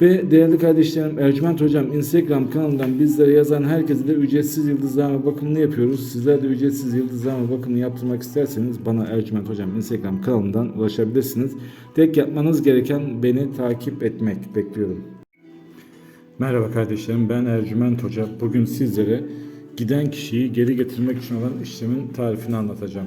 Ve değerli kardeşlerim Ercüment Hocam Instagram kanalından bizlere yazan herkese de ücretsiz yıldızlama bakımını yapıyoruz. Sizler de ücretsiz yıldızlama bakımını yaptırmak isterseniz bana Ercüment Hocam Instagram kanalından ulaşabilirsiniz. Tek yapmanız gereken beni takip etmek bekliyorum. Merhaba kardeşlerim ben Ercüment Hoca. Bugün sizlere giden kişiyi geri getirmek için olan işlemin tarifini anlatacağım.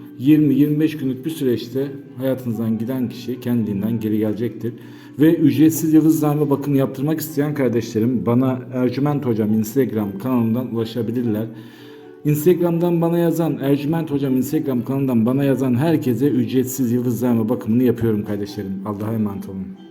20-25 günlük bir süreçte hayatınızdan giden kişi kendiliğinden geri gelecektir. Ve ücretsiz yıldızlarma bakım yaptırmak isteyen kardeşlerim bana Ercüment Hocam Instagram kanalından ulaşabilirler. Instagram'dan bana yazan Ercüment Hocam Instagram kanalından bana yazan herkese ücretsiz yıldızlarma bakımını yapıyorum kardeşlerim. Allah'a emanet olun.